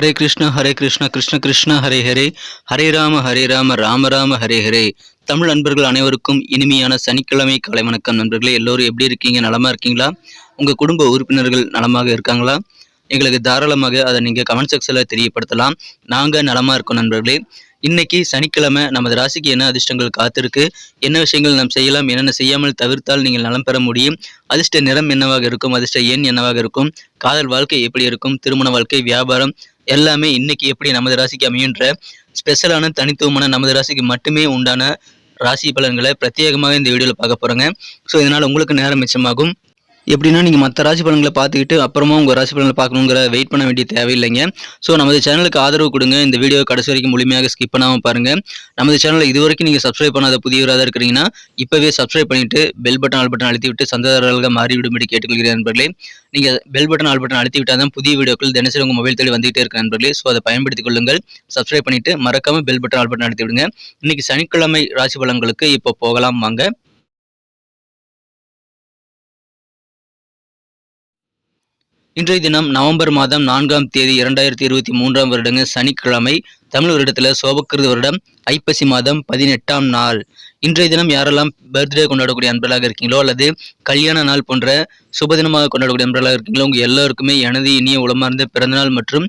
ஹரே கிருஷ்ண ஹரே கிருஷ்ண கிருஷ்ண கிருஷ்ண ஹரே ஹரே ஹரே ராம ஹரே ராம ராம ராம ஹரே ஹரே தமிழ் நண்பர்கள் அனைவருக்கும் இனிமையான சனிக்கிழமை காலை வணக்கம் நண்பர்களே. எல்லோரும் எப்படி இருக்கீங்க? நலமா இருக்கீங்களா? உங்கள் குடும்ப உறுப்பினர்கள் நலமாக இருக்காங்களா? எங்களுக்கு தாராளமாக அதை நீங்கள் கமெண்ட் செக்ஷனில் தெரியப்படுத்தலாம். நாங்கள் நலமாக இருக்கோம் நண்பர்களே. இன்னைக்கு சனிக்கிழமை நமது ராசிக்கு என்ன அதிர்ஷ்டங்கள் காத்திருக்கு? என்ன விஷயங்கள் நாம் செய்யலாம்? என்னென்ன செய்யாமல் தவிர்த்தால் நீங்கள் நலம் பெற முடியும்? அதிர்ஷ்ட நிறம் என்னவாக இருக்கும்? அதிர்ஷ்ட எண் என்னவாக இருக்கும்? காதல் வாழ்க்கை எப்படி இருக்கும்? திருமண வாழ்க்கை வியாபாரம் எல்லாமே இன்னைக்கு எப்படி நமது ராசிக்கு அமையுன்ற ஸ்பெஷலான தனித்துவமான நமது ராசிக்கு மட்டுமே உண்டான ராசி பலன்களை பிரத்யேகமாக இந்த வீடியோவில் பார்க்க போகிறோங்க ஸோ இதனால் உங்களுக்கு நேரம் மிச்சமாகும். எப்படின்னா நீங்கள் மற்ற ராசி பலன்களை பார்த்துக்கிட்டு அப்புறமா உங்கள் ராசி பலன்களை பார்க்கணுங்கிற வெயிட் பண்ண வேண்டிய தேவையில்லைங்க. ஸோ நமது சேனலுக்கு ஆதரவு கொடுங்க. இந்த வீடியோ கடைசி வரைக்கும் முழுமையாக ஸ்கிப் பண்ணாமல் பாருங்கள் நமது சேனலை இது வரைக்கும் நீங்கள் சப்ஸ்கிரைப் பண்ணாத புதியவராக இருக்கிறீங்கன்னா இப்போவே சப்ஸ்கிரைப் பண்ணிவிட்டு பெல் பட்டன் ஆல் பட்டன் அழுத்தி விட்டு சந்ததாரர்களாக மாறிவிடும்படி கேட்டுக்கொள்கிறேன் நண்பர்களே. நீங்கள் பெல் பட்டன் ஆல் பட்டன் அழுத்தி விட்டால் தான் புதிய வீடியோக்கள் தினசரி உங்கள் மொபைல் தேடி வந்துகிட்டே இருக்க நண்பர்களே. ஸோ அதை பயன்படுத்திக் கொள்ளுங்கள். சப்ஸ்கிரைப் பண்ணிவிட்டு மறக்காமல் பெல் பட்டன் ஆல் பட்டன் அழுத்தி விடுங்க இன்னைக்கு சனிக்கிழமை ராசி பலன்களுக்கு இப்போ போகலாம் வாங்க. இன்றைய தினம் நவம்பர் மாதம் நான்காம் தேதி இரண்டாயிரத்தி இருபத்தி மூன்றாம் வருடங்க சனிக்கிழமை தமிழ் வருடத்தில் சோபக்கிருத வருடம் ஐப்பசி மாதம் பதினெட்டாம் நாள். இன்றைய தினம் யாரெல்லாம் பர்த்டே கொண்டாடக்கூடிய அன்பர்களாக இருக்கீங்களோ அல்லது கல்யாண நாள் போன்ற சுபதினமாக கொண்டாடக்கூடிய அன்பர்களாக இருக்கீங்களோ உங்கள் எல்லோருக்குமே எனது இனிய உளமார்ந்த பிறந்தநாள் மற்றும்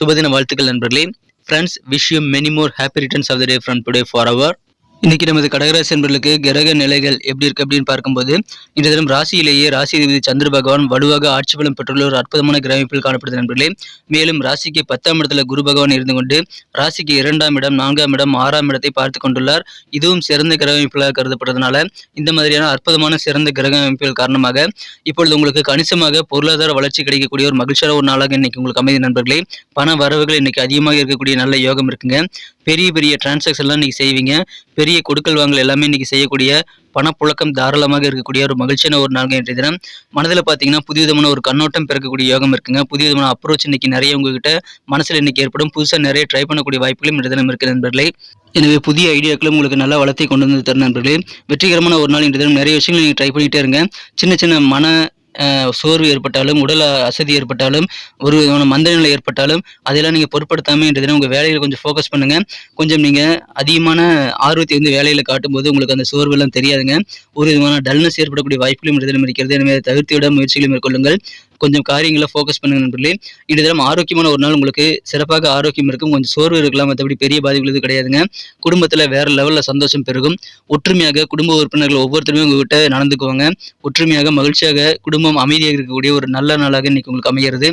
சுபதின வாழ்த்துக்கள் நண்பர்களே. Friends wish you many more happy returns of the day from today for our இன்னைக்கு நமது கடகராசி என்பர்களுக்கு கிரக நிலைகள் எப்படி இருக்கு அப்படின்னு பார்க்கும்போது இந்த தினம் ராசியிலேயே ராசி அதிபதி சந்திர பகவான் வலுவாக ஆட்சி பலம் பெற்றுள்ள ஒரு அற்புதமான கிரக காணப்படுது நண்பர்களே. மேலும் ராசிக்கு பத்தாம் இடத்துல குரு பகவான் இருந்து கொண்டு ராசிக்கு இரண்டாம் இடம் நான்காம் இடம் ஆறாம் இடத்தை பார்த்து கொண்டுள்ளார். இதுவும் சிறந்த கிரக அமைப்புகளாக கருதப்படுறதுனால இந்த மாதிரியான அற்புதமான சிறந்த கிரக அமைப்புகள் காரணமாக இப்பொழுது உங்களுக்கு கணிசமாக பொருளாதார வளர்ச்சி கிடைக்கக்கூடிய ஒரு மகிழ்ச்சியான ஒரு நாளாக இன்னைக்கு உங்களுக்கு அமைதி நண்பர்களே. பண வரவுகள் இன்னைக்கு அதிகமாக இருக்கக்கூடிய நல்ல யோகம் இருக்குங்க. பெரிய பெரிய டிரான்சாக்ஷன்லாம் இன்னைக்கு செய்வீங்க. பெரிய கொடுக்கல் வாங்கல் எல்லாமே இன்றைக்கி செய்யக்கூடிய பணப்புழக்கம் தாராளமாக இருக்கக்கூடிய ஒரு மகிழ்ச்சியான ஒரு நாள் இன்றைய தினம். மனதில் பார்த்தீங்கன்னா புதிய விதமான ஒரு கண்ணோட்டம் பிறக்கக்கூடிய யோகம் இருக்குங்க. புதிய விதமான அப்ரோச் இன்னைக்கு நிறைய உங்ககிட்ட மனசில் இன்னைக்கு ஏற்படும். புதுசாக நிறைய ட்ரை பண்ணக்கூடிய வாய்ப்புகளும் இன்றைய தினம் இருக்குது நண்பர்களே. எனவே புதிய ஐடியாக்களும் உங்களுக்கு நல்ல வளத்தை கொண்டு வந்து தரும் நண்பர்களே. வெற்றிகரமான ஒரு நாள் இன்றைய தினம். நிறைய விஷயங்கள் நீங்கள் ட்ரை பண்ணிகிட்டே இருங்க. சின்ன சின்ன மன சோர்வு ஏற்பட்டாலும் உடல் அசதி ஏற்பட்டாலும் ஒரு விதமான மந்த நிலை ஏற்பட்டாலும் அதெல்லாம் நீங்கள் பொருட்படுத்தாமல் இன்றைய தினம் உங்கள் வேலையில் கொஞ்சம் ஃபோக்கஸ் பண்ணுங்கள் கொஞ்சம் நீங்கள் அதிகமான ஆர்வத்தை வந்து வேலையில் காட்டும்போது உங்களுக்கு அந்த சோர்வெல்லாம் தெரியாதுங்க. ஒரு விதமான டல்னஸ் ஏற்படக்கூடிய வாய்ப்புகளும் இன்றைய தினம் இருக்கிறது. எனவே தவிர்த்து விட முயற்சிகளை மேற்கொள்ளுங்கள். கொஞ்சம் காரியங்களை ஃபோக்கஸ் பண்ணுங்க நண்பர்களே. இன்றைய தினம் ஆரோக்கியமான ஒரு நாள் உங்களுக்கு சிறப்பாக ஆரோக்கியம் இருக்கும். கொஞ்சம் சோர்வு இருக்கலாம். மற்றபடி பெரிய பாதிப்புகள் எதுவும் கிடையாதுங்க. குடும்பத்தில் வேற லெவலில் சந்தோஷம் பெருகும். ஒற்றுமையாக குடும்ப உறுப்பினர்கள் ஒவ்வொருத்தருமே உங்ககிட்ட நடந்துக்குவாங்க. ஒற்றுமையாக மகிழ்ச்சியாக குடும்பம் அமைதியாக இருக்கக்கூடிய ஒரு நல்ல நாளாக இன்னைக்கு உங்களுக்கு அமைகிறது.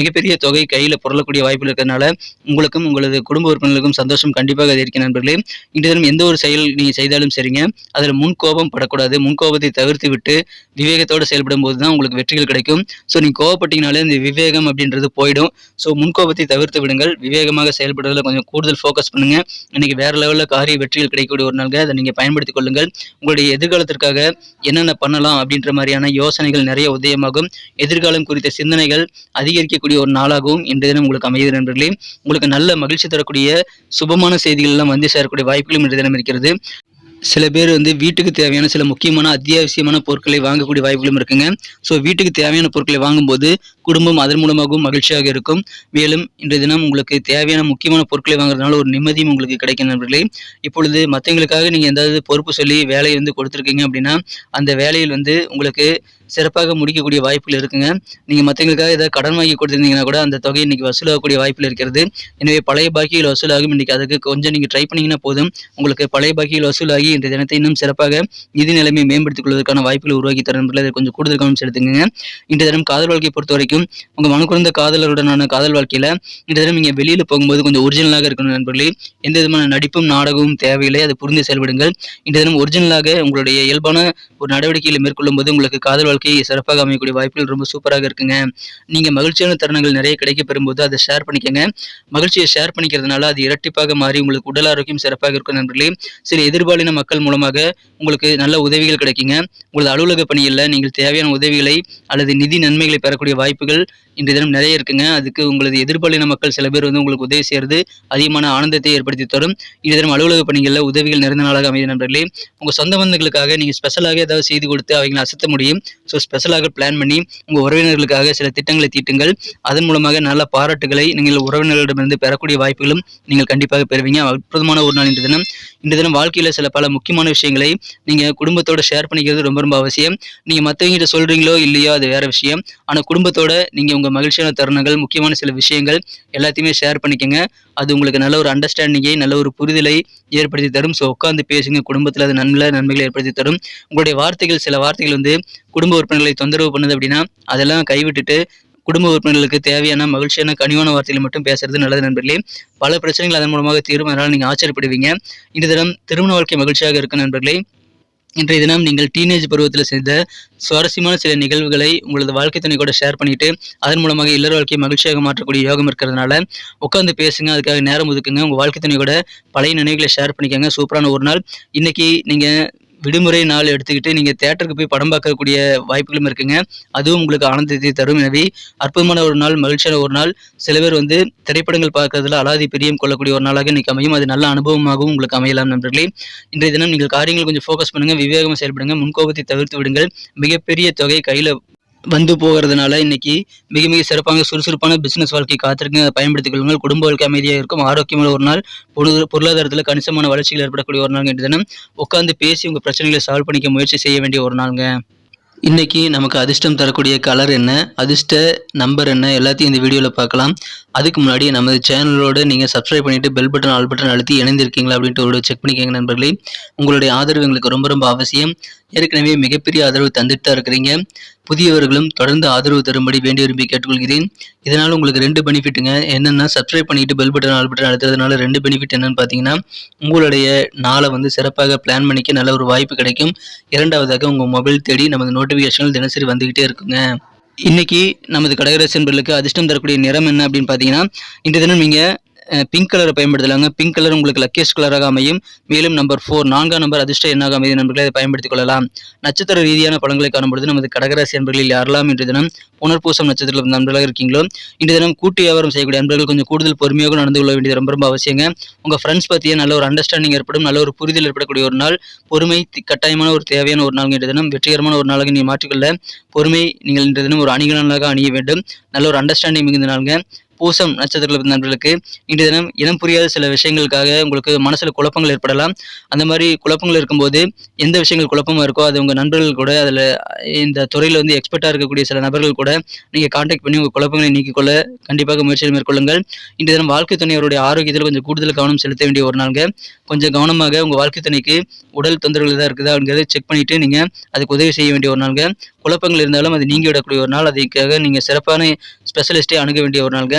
மிகப்பெரிய தொகை கையில் புரளக்கூடிய வாய்ப்பு இருக்கிறதுனால உங்களுக்கும் உங்களது குடும்ப உறுப்பினர்களுக்கும் சந்தோஷம் கண்டிப்பாக அதிகரிக்கும் நண்பர்களே. இன்றைய தினம் எந்த ஒரு செயல் நீங்கள் செய்தாலும் சரிங்க. அதில் முன் கோபம் படக்கூடாது. முன் கோபத்தை தவிர்த்து விட்டு விவேகத்தோடு செயல்படும் போது தான் உங்களுக்கு வெற்றிகள் கிடைக்கும். ஸோ நீங்கள் நீங்கள் கோவப்பட்டீங்கனாலே இந்த விவேகம் அப்படின்றது போயிடும். ஸோ முன்கோபத்தை தவிர்த்து விடுங்கள். விவேகமாக செயல்படுறதுல கொஞ்சம் கூடுதல் ஃபோக்கஸ் பண்ணுங்க. இன்றைக்கி வேறு லெவலில் காரிய வெற்றிகள் கிடைக்கக்கூடிய ஒரு நாள்க அதை நீங்கள் பயன்படுத்திக் கொள்ளுங்கள். உங்களுடைய எதிர்காலத்திற்காக என்னென்ன பண்ணலாம் அப்படின்ற மாதிரியான யோசனைகள் நிறைய உதயமாகும். எதிர்காலம் குறித்த சிந்தனைகள் அதிகரிக்கக்கூடிய ஒரு நாளாகவும் இன்றைய தினம் உங்களுக்கு அமைகிறது நண்பர்களே. உங்களுக்கு நல்ல மகிழ்ச்சி தரக்கூடிய சுபமான செய்திகள் எல்லாம் வந்து சேரக்கூடிய வாய்ப்புகளும் இன்றைய தினம் இருக்கிறது. சில பேர் வந்து வீட்டுக்கு தேவையான சில முக்கியமான அத்தியாவசியமான பொருட்களை வாங்கக்கூடிய வாய்ப்புகளும் இருக்குங்க. ஸோ வீட்டுக்கு தேவையான பொருட்களை வாங்கும்போது குடும்பம் அதன் மூலமாகவும் மகிழ்ச்சியாக இருக்கும். மேலும் இன்றைய தினம் உங்களுக்கு தேவையான முக்கியமான பொருட்களை வாங்குறதுனால ஒரு நிம்மதியும் உங்களுக்கு கிடைக்கும் நண்பர்களே. இப்பொழுது மற்றவங்களுக்காக நீங்கள் எதாவது பொறுப்பு சொல்லி வேலையை வந்து கொடுத்துருக்கீங்க அப்படின்னா அந்த வேலையில் வந்து உங்களுக்கு சிறப்பாக முடிக்கக்கூடிய வாய்ப்புகள் இருக்குங்க. நீங்கள் மற்றவங்களுக்காக ஏதாவது கடன் வாங்கி கொடுத்துருந்தீங்கன்னா கூட அந்த தொகை இன்னைக்கு வசூலாகக்கூடிய வாய்ப்புகள் இருக்கிறது. எனவே பழைய பாக்கியில் வசூலாகும். இன்னைக்கு அதுக்கு கொஞ்சம் நீங்கள் ட்ரை பண்ணீங்கன்னா போதும். உங்களுக்கு பழைய பாக்கியில் வசூலாகி இந்த தினத்தை இன்னும் சிறப்பாக நிதி நிலைமை மேம்படுத்திக் கொள்வதற்கான வாய்ப்புகள் உருவாக்கி தரும் என்பதில் கொஞ்சம் கூடுதல் கவனம் செலுத்துங்க இன்றைய தினம் காதல் வாழ்க்கையை பொறுத்த வரைக்கும் உங்கள் மனக்குறந்த காதலருடனான காதல் வாழ்க்கையில் இன்றைய தினம் நீங்கள் வெளியில் போகும்போது கொஞ்சம் ஒரிஜினலாக இருக்கணும் நண்பர்களே. எந்த விதமான நடிப்பும் நாடகமும் தேவையில்லை. அதை புரிந்து செயல்படுங்கள். இன்றைய தினம் ஒரிஜினலாக உங்களுடைய இயல்பான ஒரு நடவடிக்கைகளை மேற்கொள்ளும் போது உங்களுக்கு காதல் வாழ்க்கை சிறப்பாக அமையக்கூடிய வாய்ப்புகள் ரொம்ப சூப்பராக இருக்குங்க. நீங்கள் மகிழ்ச்சியான தருணங்கள் நிறைய கிடைக்க பெறும்போது அதை ஷேர் பண்ணிக்கங்க. மகிழ்ச்சியை ஷேர் பண்ணிக்கிறதுனால அது இரட்டிப்பாக மாறி உங்களுக்கு உடல் ஆரோக்கியம் சிறப்பாக இருக்கும் நண்பர்களே. சில எதிர்பாலின மக்கள் மூலமாக உங்களுக்கு நல்ல உதவிகள் கிடைக்குங்க. உங்களது அலுவலக பணியில் நீங்கள் தேவையான உதவிகளை அல்லது நிதி நன்மைகளை பெறக்கூடிய வாய்ப்புகள் இன்றைய தினம் நிறைய இருக்குங்க. அதுக்கு உங்களது எதிர்பாலின மக்கள் சில பேர் வந்து உங்களுக்கு உதவி செய்கிறது அதிகமான ஆனந்தத்தை ஏற்படுத்தி தரும். இன்றைய தினம் அலுவலக பணிகளில் உதவிகள் நிறைந்த நாளாக அமைதி நண்பர்களே. உங்கள் சொந்த பந்தங்களுக்காக நீங்கள் ஸ்பெஷலாக ஏதாவது செய்து கொடுத்து அவங்களை அசத்த முடியும். ஸோ ஸ்பெஷலாக பிளான் பண்ணி உங்கள் உறவினர்களுக்காக சில திட்டங்களை தீட்டுங்கள். அதன் மூலமாக நல்ல பாராட்டுகளை நீங்கள் உறவினர்களிடமிருந்து பெறக்கூடிய வாய்ப்புகளும் நீங்கள் கண்டிப்பாக பெறுவீங்க. அற்புதமான ஒரு நாள் இன்று தினம். இன்று தினம் வாழ்க்கையில் சில பல முக்கியமான விஷயங்களை நீங்கள் குடும்பத்தோட ஷேர் பண்ணிக்கிறது ரொம்ப ரொம்ப அவசியம். நீங்கள் மற்றவங்கிட்ட சொல்கிறீங்களோ இல்லையோ அது வேறு விஷயம். ஆனால் குடும்பத்தோட நீங்கள் உங்கள் மகிழ்ச்சியான தருணங்கள் முக்கியமான சில விஷயங்கள் எல்லாத்தையுமே ஷேர் பண்ணிக்கோங்க. அது உங்களுக்கு நல்ல ஒரு அண்டர்ஸ்டாண்டிங்கை நல்ல ஒரு புரிதலை ஏற்படுத்தி தரும். ஸோ உட்காந்து பேசுங்க. குடும்பத்தில் அது நன்மை நன்மைகளை ஏற்படுத்தி தரும். உங்களுடைய வார்த்தைகள் சில வார்த்தைகள் வந்து குடும்ப உறுப்பினர்களை தொந்தரவு பண்ணுது அப்படின்னா அதெல்லாம் கைவிட்டுட்டு குடும்ப உறுப்பினர்களுக்கு தேவையான மகிழ்ச்சியான கனிவான வார்த்தைகளை மட்டும் பேசுறது நல்லது நண்பர்களே. பல பிரச்சனைகள் அதன் மூலமாக தீரும் அதனால் நீங்கள் ஆச்சரியப்படுவீங்க. இந்த தினம் திருமண வாழ்க்கை மகிழ்ச்சியாக இருக்கும் நண்பர்களே. இன்றைய தினம் நீங்கள் டீனேஜ் பருவத்தில் செய்த சுவாரஸ்யமான சில நிகழ்வுகளை உங்களது வாழ்க்கை துணை கூட ஷேர் பண்ணிட்டு அதன் மூலமாக இல்லற வாழ்க்கையை மகிழ்ச்சியாக மாற்றக்கூடிய யோகம் இருக்கிறதுனால உட்காந்து பேசுங்க அதுக்காக நேரம் ஒதுக்குங்க. உங்கள் வாழ்க்கை துணை கூட பழைய நினைவுகளை ஷேர் பண்ணிக்கோங்க. சூப்பரான ஒரு நாள். இன்னைக்கு நீங்கள் விடுமுறை நாள் எடுத்துக்கிட்டு நீங்கள் தேட்டருக்கு போய் படம் பார்க்கக்கூடிய வாய்ப்புகளும் இருக்குங்க. அதுவும் உங்களுக்கு ஆனந்தத்தை தரும். எனவே அற்புதமான ஒரு நாள் மகிழ்ச்சியான ஒரு நாள். சில பேர் வந்து திரைப்படங்கள் பார்க்கறதுல அலாதி பிரியம் கொள்ளக்கூடிய ஒரு நாளாக இன்னைக்கு அமையும். அது நல்ல அனுபவமாகவும் உங்களுக்கு அமையலாம் நண்பர்களே. இன்றைய தினம் நீங்கள் காரியங்கள் கொஞ்சம் ஃபோக்கஸ் பண்ணுங்க விவேகமாக செயல்படுங்க. முன்கோபத்தை தவிர்த்து விடுங்கள். மிகப்பெரிய தொகை கையில் வந்து போகிறதுனால இன்னைக்கு மிக மிக சிறப்பான சுறுசுறுப்பான பிசினஸ் வாழ்க்கை காத்திருக்க பயன்படுத்திக் கொள்ளுங்கள். குடும்ப வாழ்க்கை அமைதியாக இருக்கும். ஆரோக்கியமான ஒரு நாள் பொருளாதாரத்தில் கணிசமான வளர்ச்சிகள் ஏற்படக்கூடிய ஒரு நாள் தினம் உட்காந்து பேசி உங்கள் பிரச்சனைகளை சால்வ் பண்ணிக்க முயற்சி செய்ய வேண்டிய ஒரு நாளுங்க. இன்றைக்கி நமக்கு அதிர்ஷ்டம் தரக்கூடிய கலர் என்ன? அதிர்ஷ்ட நம்பர் என்ன? எல்லாத்தையும் இந்த வீடியோவில் பார்க்கலாம். அதுக்கு முன்னாடி நமது சேனலோடு நீங்கள் சப்ஸ்கிரைப் பண்ணிவிட்டு பெல் பட்டன் ஆல் பட்டன் அழுத்தி இணைந்திருக்கீங்களா அப்படின்ட்டு ஒரு செக் பண்ணிக்கோங்க நண்பர்களே. உங்களுடைய ஆதரவு எங்களுக்கு ரொம்ப ரொம்ப அவசியம். ஏற்கனவே மிகப்பெரிய ஆதரவு தந்துட்டு தான் இருக்கிறீங்க. புதியவர்களும் தொடர்ந்து ஆதரவு தரும்படி வேண்டி விரும்பி கேட்டுக்கொள்கிறேன். இதனால் உங்களுக்கு ரெண்டு பெனிஃபிட்டுங்க. என்னென்னா சப்ஸ்கிரைப் பண்ணிட்டு பெல் பட்டன் ஆல் பட்டன் அழுத்துறதுனால ரெண்டு பெனிஃபிட் என்னென்னு பார்த்தீங்கன்னா உங்களுடைய நாளை வந்து சிறப்பாக பிளான் பண்ணிக்க நல்ல ஒரு வாய்ப்பு கிடைக்கும். இரண்டாவதாக உங்கள் மொபைல் தேடி நமது நோட்டிஃபிகேஷன்கள் தினசரி வந்துக்கிட்டே இருக்குங்க. இன்னைக்கு நமது கடகராசி என்பர்களுக்கு அதிர்ஷ்டம் தரக்கூடிய நிறம் என்ன அப்படின்னு பார்த்தீங்கன்னா இன்று தினம் நீங்கள் பிங்க் கலரை பயன்படுத்தலாங்க. பிங்க் கலர் உங்களுக்கு லக்கேஸ்ட் கலராக அமையும். மேலும் நம்பர் ஃபோர் நான்காம் நம்பர் அதிர்ஷ்ட எண்ணாக அமையும் நண்பர்களை அதை பயன்படுத்திக் கொள்ளலாம். நட்சத்திர ரீதியான படங்களை காணும்பொழுது நமது கடகராசி நண்பர்களில் யாரெல்லாம் இன்று தினம் புனர்பூசம் நட்சத்திரத்தில் நண்பர்களாக இருக்கீங்களோ இன்று தினம் கூட்டு வியாபாரம் செய்யக்கூடிய நண்பர்கள் கொஞ்சம் கூடுதல் பொறுமையாக நடந்து கொள்ள வேண்டியது ரொம்ப ரொம்ப அவசியங்க. உங்கள் ஃப்ரெண்ட்ஸ் பற்றிய நல்ல ஒரு அண்டர்ஸ்டாண்டிங் ஏற்படும் நல்ல ஒரு புரிதல் ஏற்படக்கூடிய ஒரு நாள். பொறுமை கட்டாயமான ஒரு தேவையான ஒரு நாள் இன்று தினம். வெற்றிகரமான ஒரு நாளாக நீங்கள் மாற்றிக்கொள்ள பொறுமை நீங்கள் இன்று தினம் ஒரு அணிகலனாக அணிய வேண்டும். நல்ல ஒரு அண்டர்ஸ்டாண்டிங் மிகுந்த நாளுங்க. பூசம் நட்சத்திரத்தில் நண்பர்களுக்கு இன்றைய தினம் இனம் புரியாத சில விஷயங்களுக்காக உங்களுக்கு மனசில் குழப்பங்கள் ஏற்படலாம். அந்த மாதிரி குழப்பங்கள் இருக்கும்போது எந்த விஷயங்கள் குழப்பமாக இருக்கோ அது உங்கள் நண்பர்கள் கூட அதில் இந்த துறையில் வந்து எக்ஸ்பர்ட்டாக இருக்கக்கூடிய சில நபர்கள் கூட நீங்கள் காண்டாக்ட் பண்ணி உங்கள் குழப்பங்களை நீக்கிக்கொள்ள கண்டிப்பாக முயற்சிகள் மேற்கொள்ளுங்கள். இன்றைய தினம் வாழ்க்கை துணையருடைய ஆரோக்கியத்தில் கொஞ்சம் கூடுதல் கவனம் செலுத்த வேண்டிய ஒரு நாளுங்க. கொஞ்சம் கவனமாக உங்கள் வாழ்க்கை துணைக்கு உடல் தொந்தரவுகள் தான் இருக்குதா அப்படிங்கிறத செக் பண்ணிவிட்டு நீங்கள் அதுக்கு உதவி செய்ய வேண்டிய ஒரு நாளுங்க. குழப்பங்கள் இருந்தாலும் அது நீங்கி விடக்கூடிய ஒரு நாள். அதுக்காக நீங்கள் சிறப்பான ஸ்பெஷலிஸ்ட்டை அணுக வேண்டிய ஒரு நாளுங்க.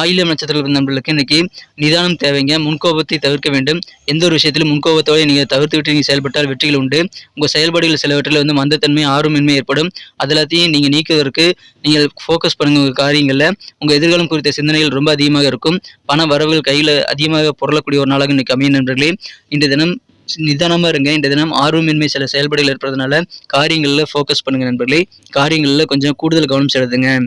ஆயிலம் நட்சத்திரத்தில் நண்பர்களுக்கு இன்னைக்கு நிதானம் தேவைங்க. முன்கோபத்தை தவிர்க்க வேண்டும். எந்த ஒரு விஷயத்திலும் முன்கோபத்தோடு நீங்கள் தவிர்த்து விட்டு நீங்கள் செயல்பட்டால் வெற்றிகள் உண்டு. உங்கள் செயல்பாடுகள் சிலவற்றில் வந்து மந்தத்தன்மை ஆர்வமின்மை ஏற்படும். அது எல்லாத்தையும் நீங்கள் நீக்குவதற்கு நீங்கள் ஃபோக்கஸ் பண்ணுங்க உங்கள் காரியங்களில். உங்கள் எதிர்காலம் குறித்த சிந்தனைகள் ரொம்ப அதிகமாக இருக்கும். பண வரவுகள் கையில் அதிகமாக பொருளக்கூடிய ஒரு நாளாக இன்னைக்கு அமையும் நண்பர்களே. இன்று தினம் நிதானமாக இருங்க. இந்த தினம் ஆர்வமின்மை சில செயல்பாடுகள் இருப்பதனால காரியங்களில் ஃபோக்கஸ் பண்ணுங்கள் நண்பர்களே. காரியங்களில் கொஞ்சம் கூடுதல் கவனம் செலுத்துங்க.